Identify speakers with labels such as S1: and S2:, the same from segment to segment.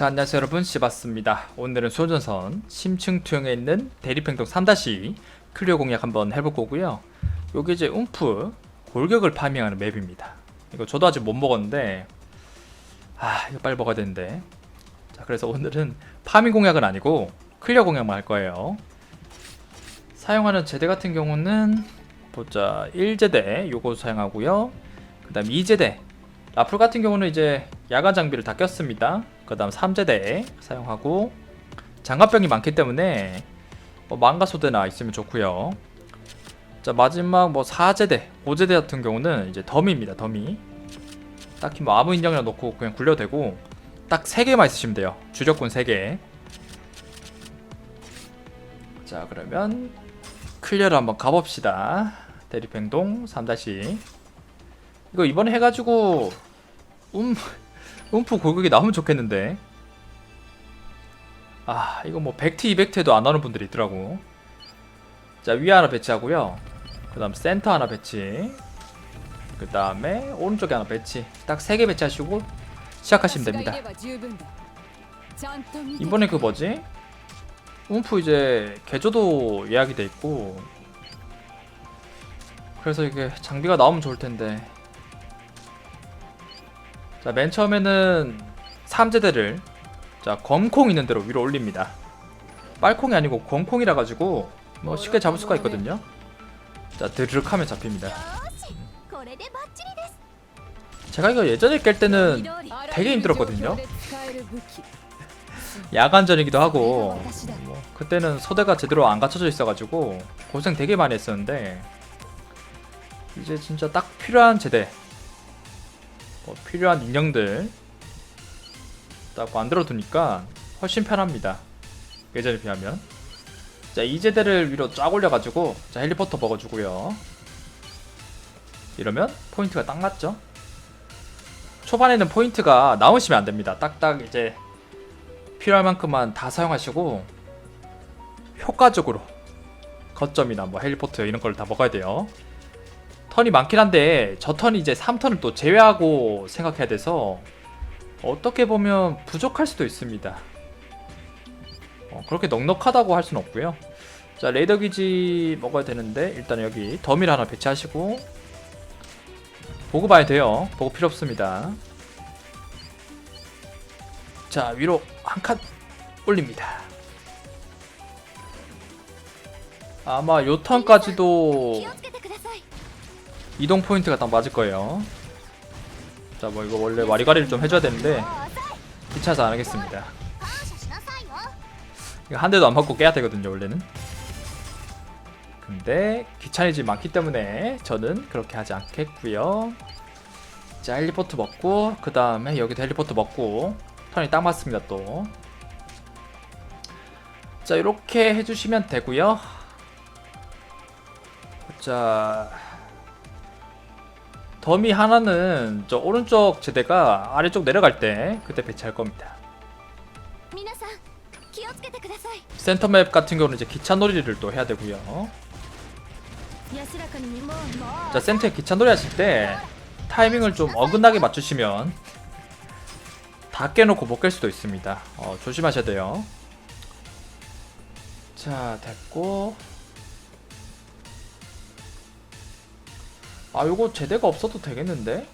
S1: 자 안녕하세요 여러분. 시바스입니다. 오늘은 수호전선 심층투영에 있는 대리평동 3다시 클리어 공략 한번 해볼 거고요. 요게 이제 움프 골격을 파밍하는 맵입니다. 이거 저도 아직 못 먹었는데 아 이거 빨리 먹어야 되는데. 자 그래서 오늘은 파밍 공략은 아니고 클리어 공략만 할 거예요. 사용하는 제대 같은 경우는 보자 1제대 요거 사용하고요. 그 다음 2제대. 라플 같은 경우는 이제 야간 장비를 다 꼈습니다. 그 다음 3제대 사용하고 장갑병이 많기 때문에 뭐 망가 소대나 있으면 좋고요. 자 마지막 뭐 4제대, 5제대 같은 경우는 이제 더미입니다. 더미. 딱히 뭐 아무 인정이나 넣고 그냥 굴려도 되고 딱 3개만 있으시면 돼요. 주력군 3개. 자 그러면 클리어를 한번 가봅시다. 대리팽동 3다시 이거 이번에 해가지고 음 음프 골격이 나오면 좋겠는데. 아 이거 뭐 100T 200T에도 안 나오는 분들이 있더라고. 자 위에 하나 배치하고요. 그 다음 센터 하나 배치. 그 다음에 오른쪽에 하나 배치. 딱 3개 배치하시고 시작하시면 됩니다. 이번에 그 뭐지? 음프 이제 개조도 예약이 돼 있고. 그래서 이게 장비가 나오면 좋을 텐데 자, 맨 처음에는 3제대를 자, 검콩 있는 대로 위로 올립니다. 빨콩이 아니고 검콩이라 가지고 뭐 쉽게 잡을 수가 있거든요. 자, 드르륵 하면 잡힙니다. 제가 이거 예전에 깰 때는 되게 힘들었거든요. 야간전이기도 하고 뭐 그때는 소대가 제대로 안 갖춰져 있어가지고 고생 되게 많이 했었는데 이제 진짜 딱 필요한 제대 뭐 필요한 인형들 딱 만들어 두니까 훨씬 편합니다. 예전에 비하면. 자, 이제대를 위로 쫙 올려가지고 자 헬리포터 먹어주고요. 이러면 포인트가 딱 맞죠? 초반에는 포인트가 나오시면 안 됩니다. 딱딱 이제 필요할 만큼만 다 사용하시고 효과적으로 거점이나 뭐 헬리포트 이런 걸 다 먹어야 돼요. 턴이 많긴 한데 저 턴이 이제 3턴을 또 제외하고 생각해야 돼서 어떻게 보면 부족할 수도 있습니다. 어, 그렇게 넉넉하다고 할 수는 없고요. 자 레이더 기지 먹어야 되는데 일단 여기 더미를 하나 배치하시고 보고 봐야 돼요. 보고 필요 없습니다. 자 위로 한 칸 올립니다. 아마 요 턴까지도 이동 포인트가 딱 맞을 거예요. 자, 뭐 이거 원래 와리가리를 좀 해줘야 되는데 귀찮아서 안 하겠습니다. 이거 한 대도 안 맞고 깨야 되거든요, 원래는. 근데 귀찮이지 많기 때문에 저는 그렇게 하지 않겠고요. 자, 헬리포트 먹고 그 다음에 여기도 헬리포트 먹고 턴이 딱 맞습니다, 또. 자, 이렇게 해주시면 되고요. 자. 더미 하나는 저 오른쪽 제대가 아래쪽 내려갈 때 그때 배치할 겁니다. 센터맵 같은 경우는 이제 기차 놀이를 또 해야 되고요. 자 센터에 기차 놀이 하실 때 타이밍을 좀 어긋나게 맞추시면 다 깨놓고 못 깰 수도 있습니다. 어, 조심하셔야 돼요. 자 됐고 아 요거 제대가 없어도 되겠는데?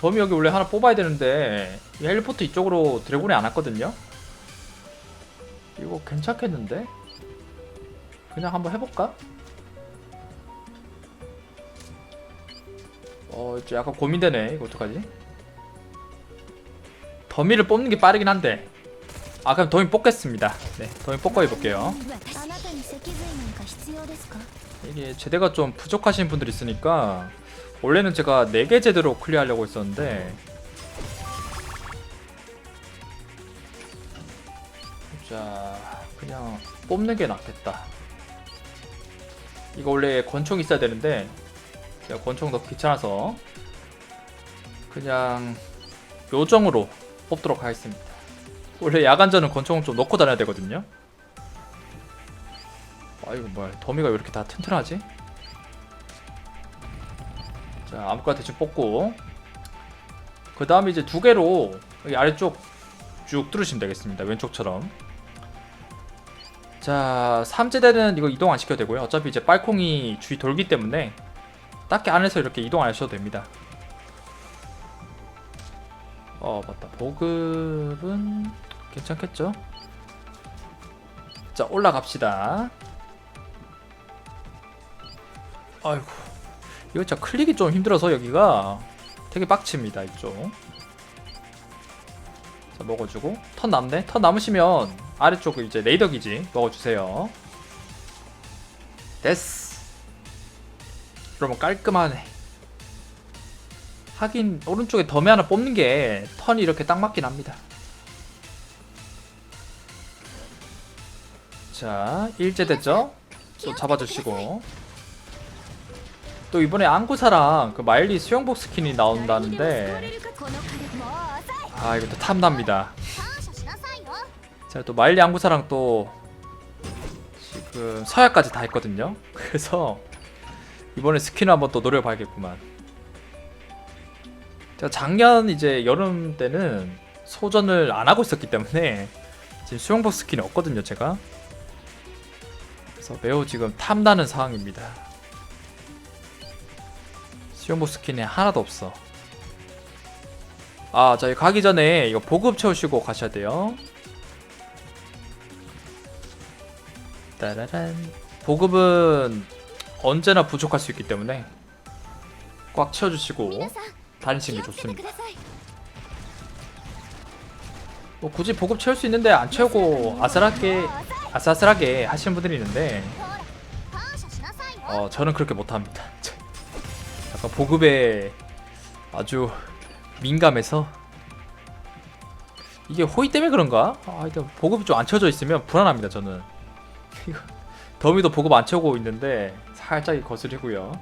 S1: 덤이 여기 원래 하나 뽑아야 되는데 이 헬리포트 이쪽으로 드래곤이 안 왔거든요? 이거 괜찮겠는데? 그냥 한번 해볼까? 어 이제 약간 고민되네 이거 어떡하지? 더미를 뽑는 게 빠르긴 한데 아 그럼 더미 뽑겠습니다 네 더미 뽑고 해볼게요 이게 제대가 좀 부족하신 분들이 있으니까 원래는 제가 4개 제대로 클리어하려고 했었는데 자 그냥 뽑는 게 낫겠다. 이거 원래 권총 있어야 되는데 제가 권총 넣기 귀찮아서 그냥 요정으로 뽑도록 하겠습니다. 원래 야간전은 권총을 좀 넣고 다녀야 되거든요 아 이거 뭐야 더미가 왜 이렇게 다 튼튼하지? 자 아무거나 대충 뽑고 그 다음에 이제 두 개로 여기 아래쪽 쭉 뚫으시면 되겠습니다. 왼쪽처럼. 자, 3제대는 이거 이동 안 시켜도 되고요. 어차피 이제 빨콩이 주위 돌기 때문에 딱히 안에서 이렇게 이동 안 하셔도 됩니다. 어, 맞다. 보급은 괜찮겠죠? 자, 올라갑시다. 아이고. 이거 진짜 클릭이 좀 힘들어서 여기가 되게 빡칩니다, 이쪽. 자, 먹어주고. 턴 남네? 턴 남으시면 아래쪽 이제 레이더 기지 먹어주세요. 됐어. 그러면 깔끔하네. 하긴 오른쪽에 덤에 하나 뽑는 게 턴이 이렇게 딱 맞긴 합니다. 자, 일제 됐죠? 또 잡아주시고. 또 이번에 안구사랑 그 마일리 수영복 스킨이 나온다는데 아또 탐납니다. 제가 또 마일리 안구사랑 또 지금 서야까지 다 했거든요. 그래서 이번에 스킨을 한번 또 노려봐야겠구만. 제가 작년 이제 여름 때는 소전을 안 하고 있었기 때문에 지금 수영복 스킨이 없거든요, 제가. 그래서 매우 지금 탐나는 상황입니다. 수영복 스킨이 하나도 없어. 아, 저희 가기 전에 이거 보급 채우시고 가셔야 돼요. 따라란. 보급은 언제나 부족할 수 있기 때문에 꽉 채워주시고 다니시는 게 좋습니다. 뭐 굳이 보급 채울 수 있는데 안 채우고 아슬하게 아슬아슬하게 하시는 분들이 있는데 어 저는 그렇게 못합니다. 약간 보급에 아주 민감해서 이게 호의 때문에 그런가? 아 일단 보급이 좀안 채워져 있으면 불안합니다 저는. 더미도 보급 안 채우고 있는데 살짝 거슬리고요.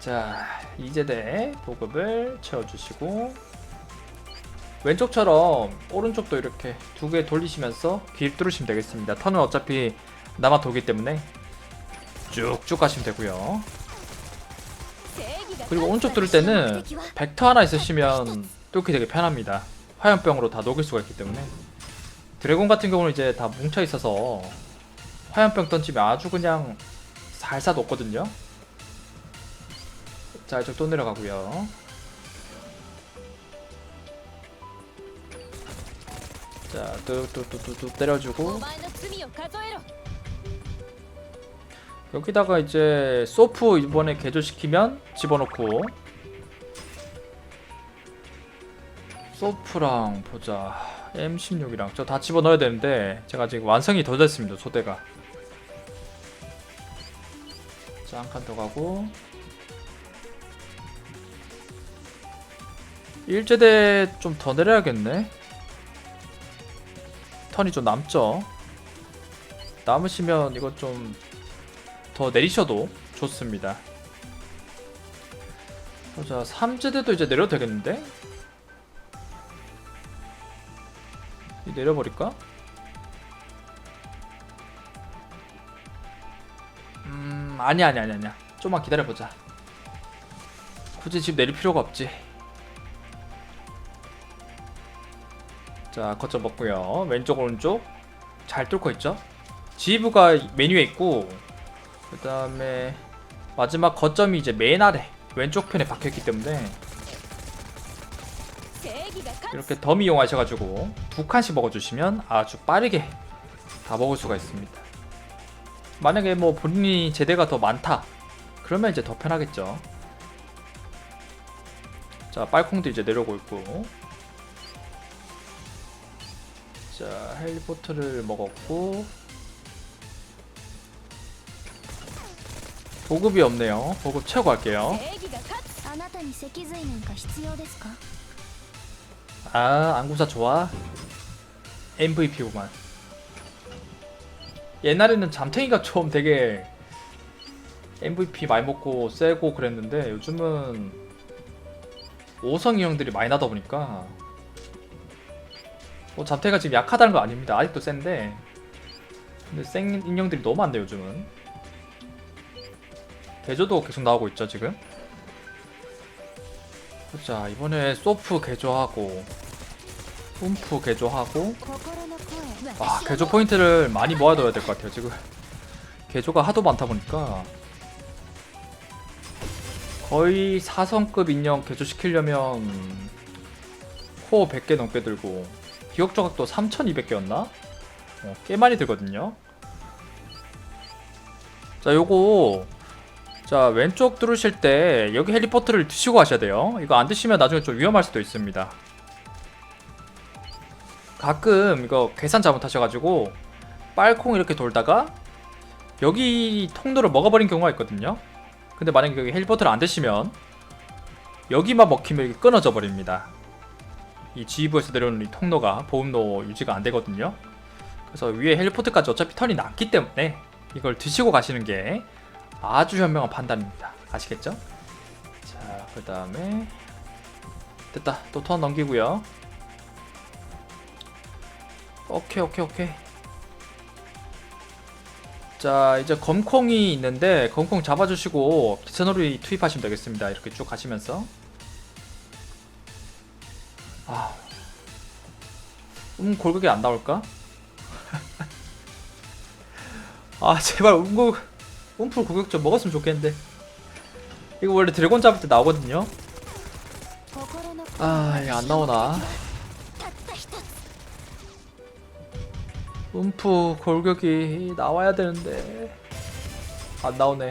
S1: 자 이제대 보급을 채워주시고 왼쪽처럼 오른쪽도 이렇게 두 개 돌리시면서 길 뚫으시면 되겠습니다. 턴은 어차피 남아 돌기 때문에 쭉쭉 가시면 되고요 그리고 오른쪽 뚫을 때는 벡터 하나 있으시면 뚫기 되게 편합니다. 화염병으로 다 녹일 수가 있기 때문에 드래곤 같은 경우는 이제 다 뭉쳐 있어서 화염병 던지면 아주 그냥 살살 녹거든요. 자 이쪽 또 내려가고요. 자 뚝뚝뚝뚝뚝 때려주고 여기다가 이제 소프 이번에 개조시키면 집어넣고 소프랑 보자. M16이랑 저 다 집어넣어야 되는데 제가 아직 완성이 더 됐습니다 소대가. 자 한 칸 더 가고. 1제대 좀 더 내려야겠네. 턴이 좀 남죠? 남으시면 이거 좀 더 내리셔도 좋습니다. 자, 3제대도 이제 내려도 되겠는데? 이 내려버릴까? 음, 아니야, 아니야, 아니야, 아니야. 좀만 기다려보자. 굳이 집 내릴 필요가 없지. 자, 거점 먹고요. 왼쪽, 오른쪽. 잘 뚫고 있죠? 지브가 메뉴에 있고, 그 다음에 마지막 거점이 이제 맨 아래 왼쪽 편에 박혀있기 때문에 이렇게 덤 이용하셔가지고 두 칸씩 먹어주시면 아주 빠르게 다 먹을 수가 있습니다. 만약에 뭐 본인이 제대가 더 많다 그러면 이제 더 편하겠죠. 자 빨콩도 이제 내려오고 있고 자 헬리포트를 먹었고 보급이 없네요. 보급 채고 갈게요. 아, 안구사 좋아. MVP구만. 옛날에는 잠탱이가 좀 되게 MVP 많이 먹고 세고 그랬는데 요즘은 5성이 형들이 많이 나다 보니까 뭐 잡태가 지금 약하다는 거 아닙니다. 아직도 센데 근데 센 인형들이 너무 안 돼 요즘은 개조도 계속 나오고 있죠 지금? 자 이번에 소프 개조하고 뿜프 개조하고 아 개조 포인트를 많이 모아둬야 될 것 같아요 지금. 개조가 하도 많다 보니까. 거의 4성급 인형 개조시키려면 코어 100개 넘게 들고 기억 조각도 3200개였나? 어, 꽤 많이 들거든요. 자 요거 자 왼쪽 뚫으실 때 여기 헬리포트를 드시고 하셔야 돼요. 이거 안 드시면 나중에 좀 위험할 수도 있습니다. 가끔 이거 계산 잘못하셔가지고 빨콩 이렇게 돌다가 여기 통로를 먹어버린 경우가 있거든요. 근데 만약에 여기 헬리포트를 안 드시면 여기만 먹히면 이게 끊어져 버립니다. 이 G부에서 내려오는 이 통로가 보험로 유지가 안 되거든요. 그래서 위에 헬리포트까지 어차피 턴이 났기 때문에 이걸 드시고 가시는 게 아주 현명한 판단입니다. 아시겠죠? 자 그 다음에 됐다. 또 턴 넘기고요. 오케이 오케이 오케이. 자 이제 검콩이 있는데 검콩 잡아주시고 기차놀이 투입하시면 되겠습니다. 이렇게 쭉 가시면서. 아, 음 골격이 안 나올까? 아 제발 음고 홈풀 고격점 먹었으면 좋겠는데. 이거 원래 드래곤 잡을 때 나오거든요. 아 이거 안 나오나? 움프 골격이 나와야 되는데. 안 나오네.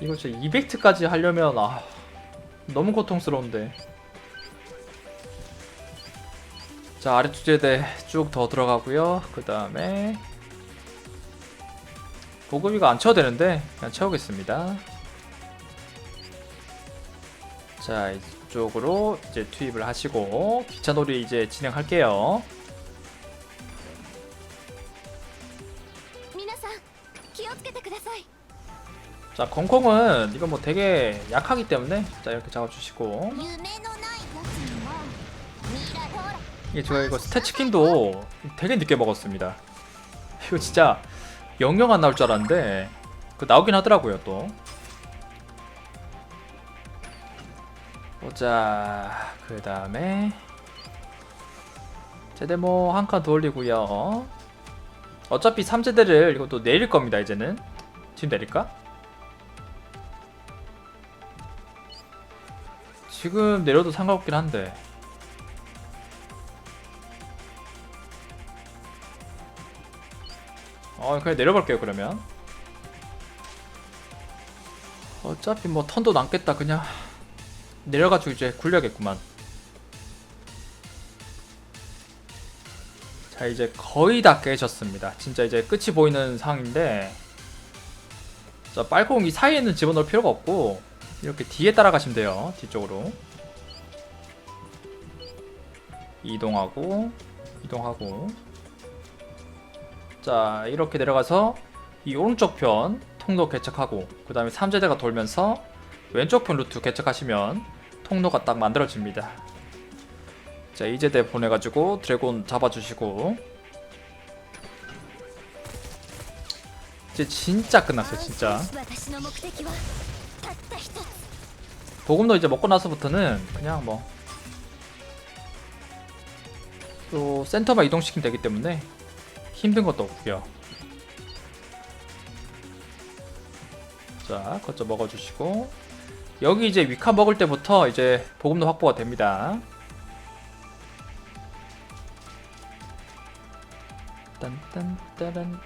S1: 이거 진짜 200트까지 하려면 아 너무 고통스러운데. 자 아래 주제대 쭉 더 들어가고요. 그 다음에 보급이가 안 채워도 되는데 그냥 채우겠습니다. 자 이쪽으로 이제 투입을 하시고 기차놀이 이제 진행할게요. 자 콩콩은 이거 뭐 되게 약하기 때문에 자 이렇게 잡아주시고. 이게 제가 이거 스태치킨도 되게 늦게 먹었습니다. 이거 진짜 영영 안 나올 줄 알았는데 그 나오긴 하더라고요 또. 보자. 그 다음에 제데모 한 칸 더 올리고요. 어차피 3제대를 이것도 내릴 겁니다 이제는. 지금 내릴까? 지금 내려도 상관없긴 한데 어 그냥 내려볼게요 그러면. 어차피 뭐 턴도 남겠다. 그냥 내려가지고 이제 굴려야겠구만. 자 이제 거의 다 깨졌습니다. 진짜 이제 끝이 보이는 상황인데. 자 빨콩 이 사이에는 집어넣을 필요가 없고 이렇게 뒤에 따라가시면 돼요 뒤쪽으로. 이동하고 이동하고 자 이렇게 내려가서 이 오른쪽 편 통로 개척하고 그 다음에 3제대가 돌면서 왼쪽 편 루트 개척하시면 통로가 딱 만들어집니다. 자 2제대 보내가지고 드래곤 잡아주시고. 이제 진짜 끝났어요 진짜. 보금도 이제 먹고 나서부터는 그냥 뭐 또 센터만 이동시키면 되기 때문에 힘든 것도 없고요. 자, 거쳐 먹어주시고 여기 이제 위카 먹을 때부터 이제 보금도 확보가 됩니다. 딴딴따란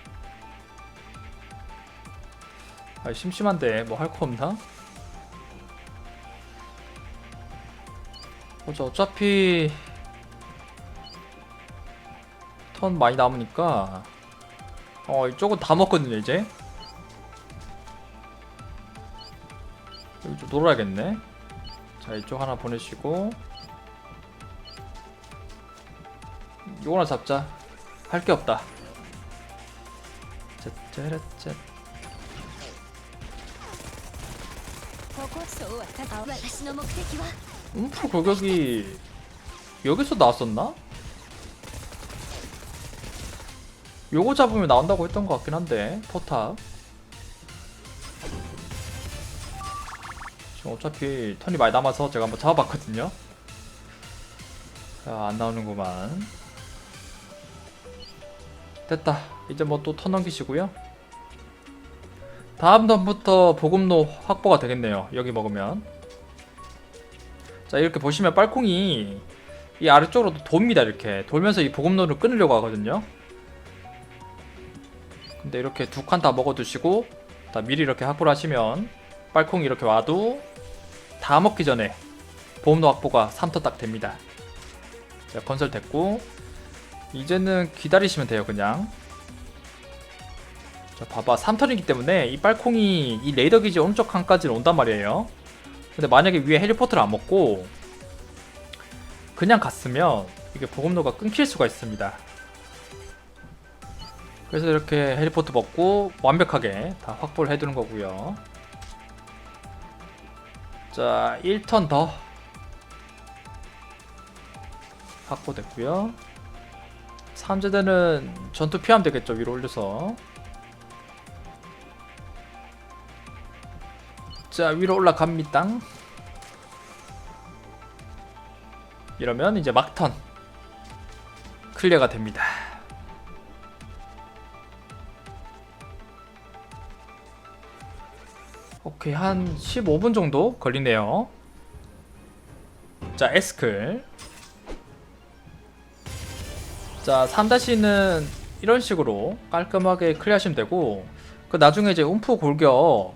S1: 아 심심한데 뭐 할 거 없나? 어차피 턴 많이 남으니까. 어 이쪽은 다 먹거든요 이제. 여기 좀 놀아야겠네. 자 이쪽 하나 보내시고. 요거 하나 잡자. 할 게 없다. 짜짜라짜 음프 음, 골격이 여기서 나왔었나? 요거 잡으면 나온다고 했던 것 같긴 한데 포탑 지금 어차피 턴이 많이 남아서 제가 한번 잡아봤거든요. 자, 안 나오는구만. 됐다. 이제 뭐 또 턴 넘기시고요. 다음 턴부터 보급로 확보가 되겠네요. 여기 먹으면. 자, 이렇게 보시면 빨콩이 이 아래쪽으로 돕니다. 이렇게 돌면서 이 보급로를 끊으려고 하거든요. 근데 이렇게 두 칸 다 먹어두시고 다 미리 이렇게 확보를 하시면 빨콩이 이렇게 와도 다 먹기 전에 보험도 확보가 3터 딱 됩니다. 자, 건설 됐고 이제는 기다리시면 돼요 그냥. 자 봐봐. 3턴이기 때문에 이 빨콩이 이 레이더 기지 오른쪽 칸까지는 온단 말이에요. 근데 만약에 위에 헬리포트를 안 먹고 그냥 갔으면 이게 보급로가 끊길 수가 있습니다 그래서 이렇게 헬리포트 먹고 완벽하게 다 확보를 해두는 거고요. 자 1턴 더 확보됐고요. 3제대는 전투 피하면 되겠죠 위로 올려서. 자 위로 올라갑니다. 이러면 이제 막턴 클리어가 됩니다 오케이 한 15분 정도 걸리네요. 자 에스클. 자 3-는 이런 식으로 깔끔하게 클리어하시면 되고 그 나중에 이제 움프 골격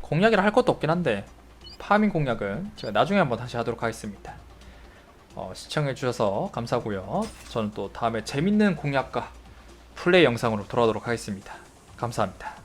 S1: 공략이라 할 것도 없긴 한데 파밍 공략은 제가 나중에 한번 다시 하도록 하겠습니다. 어, 시청해주셔서 감사하고요. 저는 또 다음에 재밌는 공략과 플레이 영상으로 돌아오도록 하겠습니다. 감사합니다